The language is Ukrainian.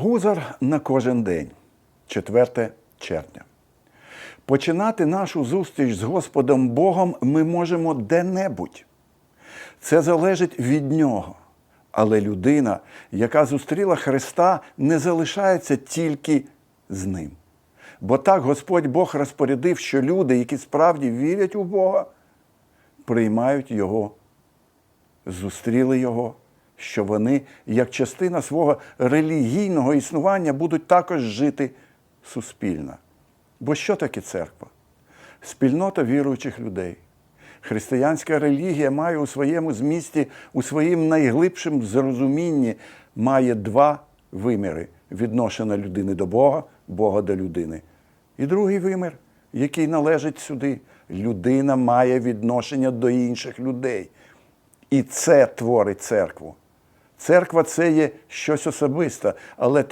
Гузар на кожен день, 4 червня. Починати нашу зустріч з Господом Богом ми можемо де-небудь. Це залежить від нього. Але людина, яка зустріла Христа, не залишається тільки з ним. Бо так Господь Бог розпорядив, що люди, які справді вірять у Бога, приймають Його, зустріли Його, що вони, як частина свого релігійного існування, будуть також жити суспільно. Бо що таке церква? Спільнота віруючих людей. Християнська релігія має у своєму змісті, у своїм найглибшому зрозумінні, має два виміри відношення людини до Бога, Бога до людини. І другий вимір, який належить сюди, людина має відношення до інших людей. І це творить церкву. Церква це є щось особисте, але